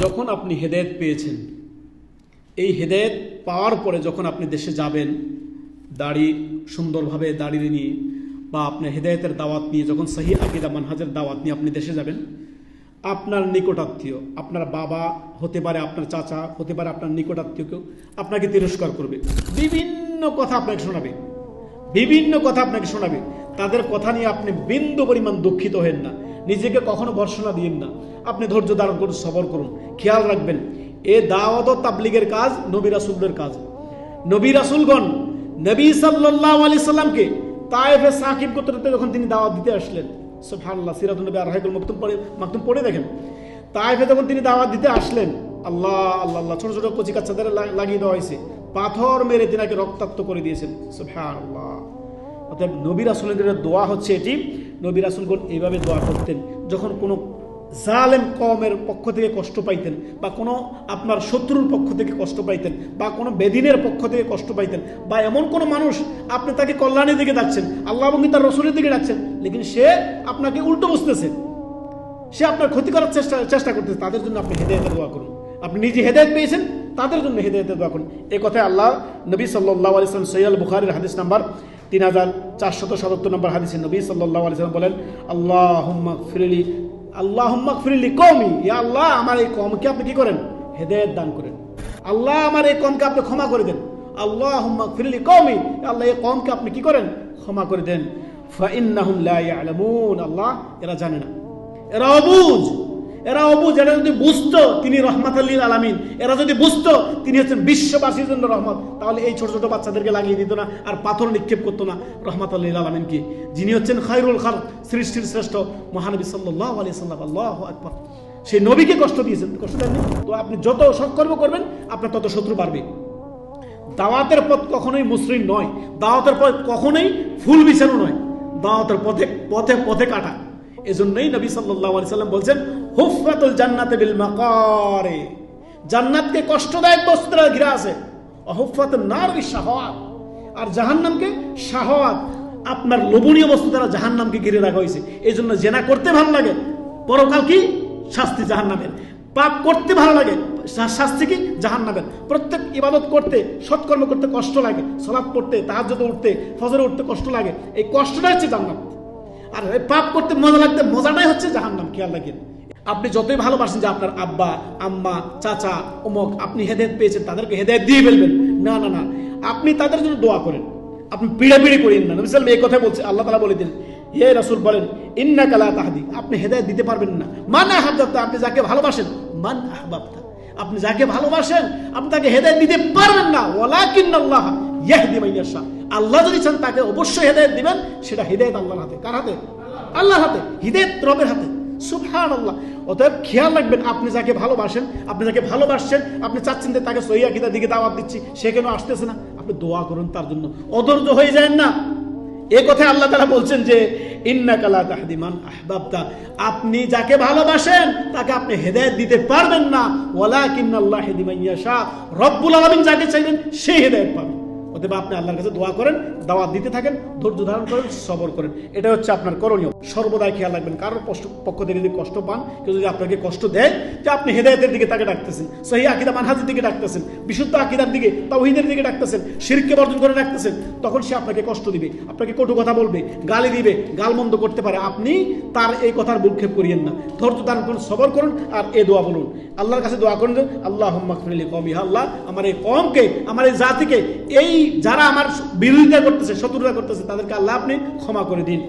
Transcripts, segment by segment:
যখন আপনি হেদায়েত পেয়েছেন, এই হেদায়েত পাওয়ার পরে যখন আপনি দেশে যাবেন, দাড়ি সুন্দরভাবে দাড়ি নিয়ে বা আপনার হেদায়েতের দাওয়াত নিয়ে, যখন সহি আকিদা, মানহাজের দাওয়াত নিয়ে আপনি দেশে যাবেন, আপনার নিকটাত্মীয়, আপনার বাবা হতে পারে, আপনার চাচা হতে পারে, আপনার নিকটাত্মীয় কেউ আপনাকে তিরস্কার করবে। বিভিন্ন কথা আপনাকে শোনাবে। বিভিন্ন কথা আপনাকে শোনাবে। তাদের কথা নিয়ে আপনি বিন্দু পরিমাণ দুঃখিত হেন না। নিজেকে কখনো ভর্সনা দিন না। আপনি ধৈর্য ধারণ করুন, সবর করুন। খেয়াল রাখবেন, এ দাওয়াত তাবলিগের কাজ নবী রাসুলদের কাজ। নবী রাসুলগণ নবী সাল্লাহ আলি সাল্লামকে তায়েফে সাকিব গোত্রতে যখন তিনি দাওয়াত দিতে আসলেন, সুবহানাল্লাহ সিরাতুল নবী আর হাইকুল মাকতুম পড়ে মাকতুম পড়ে দেখেন। তায়েফে যখন তিনি দাওয়াত দিতে আসলেন, আল্লাহ আল্লাহ আল্লাহ, ছোট ছোট কচি কাচ্চাদের লাগিয়ে দেওয়া হয়েছে। পাথর মেরে তিনাকে রক্তাক্ত করে দিয়েছেন, সুবহানাল্লাহ। অতএব নবী রাসুলের দোয়া হচ্ছে এটি নবী রাসুলগণ এইভাবে দোয়া করতেন, যখন কোনো জালেম কমের পক্ষ থেকে কষ্ট পাইতেন বা কোনো আপনার শত্রুর পক্ষ থেকে কষ্ট পাইতেন বা কোনো বেদিনের পক্ষ থেকে কষ্ট পাইতেন বা এমন কোনো মানুষ আপনি তাকে কল্যাণের দিকে ডাকছেন, আল্লাহ এবং তার রসুলের দিকে ডাকছেন, লেকিন সে আপনাকে উল্টো বুঝতেছে। সে আপনার ক্ষতি করার চেষ্টা চেষ্টা করতেছে, তাদের জন্য আপনি হেদায়তের দোয়া করুন। আপনি নিজে হেদায়ত পেয়েছেন, তাদের জন্য হেদায়তের দোয়া করুন। এই কথায় আল্লাহ নবী সাল্লাহ আলিয়াল সৈয়াল বুখারির হাদিস নাম্বার তিন হাজার চারশত সাতাত্তর নম্বর হাদিসে নবী সাল্লাহ আলিয়াল বলেন আল্লাহ ফিরিলি আল্লাহ ফিরিলি কমই ইয়া আল্লাহ, আমার এই কমকে আপনি কি করেন? হেদায়ত দান করেন। আল্লাহ, আমার এই কমকে আপনি ক্ষমা করে দেন। আল্লাহ ফিরিলি কমই আল্লাহ, এই কমকে আপনি কি করেন? ক্ষমা করে দেন। ফাইন্নাহুম লা ইয়ালামুন আল্লাহ, এরা জানে না। এরা অবুজ। এরা অবুজ এরা যদি বুঝতো তিনি রহমাত আল্লিল আলামিন, এরা যদি বুঝতো তিনি হচ্ছেন বিশ্ববাসীর জন্য রহমত, তাহলে এই ছোট ছোট বাচ্চাদেরকে লাগিয়ে দিত না আর পাথর নিক্ষেপ করতো না রহমাত আল্লিল আলামিনকে। যিনি হচ্ছেন খায়রুল খাল সৃষ্টির শ্রেষ্ঠ মহানবী সাল্লাহ আলি আকবর। সেই নবীকে কষ্ট দিয়েছেন, কষ্ট দেননি? তো আপনি যত সৎকর্ম করবেন, আপনার তত শত্রু বাড়বে। দাওয়াতের পথ কখনোই মসৃণ নয়। দাওয়াতের পথ কখনোই ফুল বিছানো নয়। দাওয়াতের পথে পথে পথে কাটা। এজন্যই নবী সাল্লাম বলছেন, হুফরাতুল জান্নাতে বিল মাকারে। জান্নাতকে কষ্টদায়ক বস্তু দ্বারা ঘিরে আছে। অহুফরাতুন নার শাহওয়াত। আর জাহান্নামকে শাহওয়াত। আপনার লোভনীয় বস্তু দ্বারা জাহান্নামকে ঘিরে রাখা হয়েছে। এই জন্য জেনা করতে ভালো লাগে। পরকাল কি? শাস্তি জাহান্নামের। পাপ করতে ভালো লাগে। শাস্তি কি? জাহান নামের প্রত্যেক ইবাদত করতে, সৎকর্ম করতে কষ্ট লাগে। সলাপ পড়তে, তাহাজ্জুদে উঠতে, ফজরে উঠতে কষ্ট লাগে। এই কষ্টটা হচ্ছে জান্নাত। আর পাপ করতে মজা লাগতে মজাটাই হচ্ছে জাহান্নাম খেয়াল রাখেন আপনি যতই ভালোবাসেন যে আপনার আব্বা, আম্মা, চাচা অমুক আপনি হেদায়ত পেয়েছেন, তাদেরকে হেদায়ত দিয়ে ফেলবেন। না না না। আপনি তাদের জন্য দোয়া করেন। আপনি পিড়াপিড়ি করেন না। নবী সাল্লাম এই কথা বলছে, আল্লাহ তালা বলে দিন হে রাসূল বলেন ইন্না কালা তাহাদি। আপনি হেদায়ত দিতে পারবেন না। মান আহাব্বাবতা আপনি যাকে ভালোবাসেন, মান আহবাবতা। আপনি যাকে ভালোবাসেন, আপনি তাকে হেদায়ত দিতে পারবেন না। ওয়ালাকিন আল্লাহ ইয়াহদি মান ইয়াশা। আল্লাহ যদি চান তাকে অবশ্যই হেদায়ত দিবেন, সেটা হেদায়ত আল্লাহর হাতে। কার হাতে? আল্লাহর হাতে। হিদায়ত রবের হাতে। সুবহান আল্লাহ অতএব খেয়াল রাখবেন, আপনি যাকে ভালোবাসেন, আপনি যাকে ভালোবাসছেন, আপনি চাচ্ছেন যে তাকে সহিয়া কিতার দিকে দাওয়াত দিচ্ছি, সে কেন আসতেছে না? আপনি দোয়া করুন তার জন্য। অধৈর্য হয়ে যায় না। এ কথায় আল্লাহ তারা বলছেন যে ইন্না কালা তাহদিমান আহবাবতা। আপনি যাকে ভালোবাসেন, তাকে আপনি হেদায়েত দিতে পারবেন না। ওয়ালা কিন্নাল্লাহ হেদিমাইয়াশা রব্বুল আলামিন যাকে চাইবেন, সেই হেদায়েত পাবেন। অতএব আপনি আল্লাহর কাছে দোয়া করেন, দাওয়াত দিতে থাকেন, ধৈর্য ধারণ করেন, সবর করেন। এটা হচ্ছে আপনার করণীয়। সর্বদাই খেয়াল রাখবেন, কারোর পক্ষ থেকে যদি কষ্ট পান, কেউ যদি আপনাকে কষ্ট দেয়, যে আপনি হেদায়তের দিকে তাকে ডাকতেছেন, সহি আকিদা মানহাজের দিকে ডাকতেছেন, বিশুদ্ধ আকিদার দিকে, তাওহীদের দিকে ডাকতেছেন, শিরকে বর্জন করে ডাকতেছেন, তখন সে আপনাকে কষ্ট দিবে, আপনাকে কটু কথা বলবে, গালি দিবে গালমন্দ করতে পারে। আপনি তার এই কথার ভূক্ষেপ করিয়েন না। ধৈর্য ধারণ করুন, সবর করুন, আর এ দোয়া বলুন। আল্লাহর কাছে দোয়া করুন আল্লাহ কমি আল্লাহ আমার এই কমকে আমার এই জাতিকে এই যারা আমার বিরোধিতা করতেছে, শত্রুতা করতেছে, তাদেরকে আল্লাহ আপনি ক্ষমা করে দিন।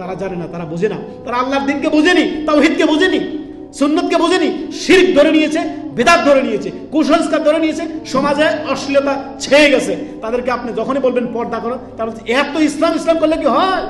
তারা জানে না, তারা বোঝে না। তারা আল্লাহর দিনকে বোঝেনি, তাওহীদকে বোঝেনি, সুন্নতকে বোঝেনি, শিরক ধরে নিয়েছে, বেদাত ধরে নিয়েছে, কুসংস্কার ধরে নিয়েছে, সমাজে অশ্লীলতা ছেয়ে গেছে। তাদেরকে আপনি যখনই বলবেন পর্দা করো, তারা এত ইসলাম ইসলাম করলে কি হয়?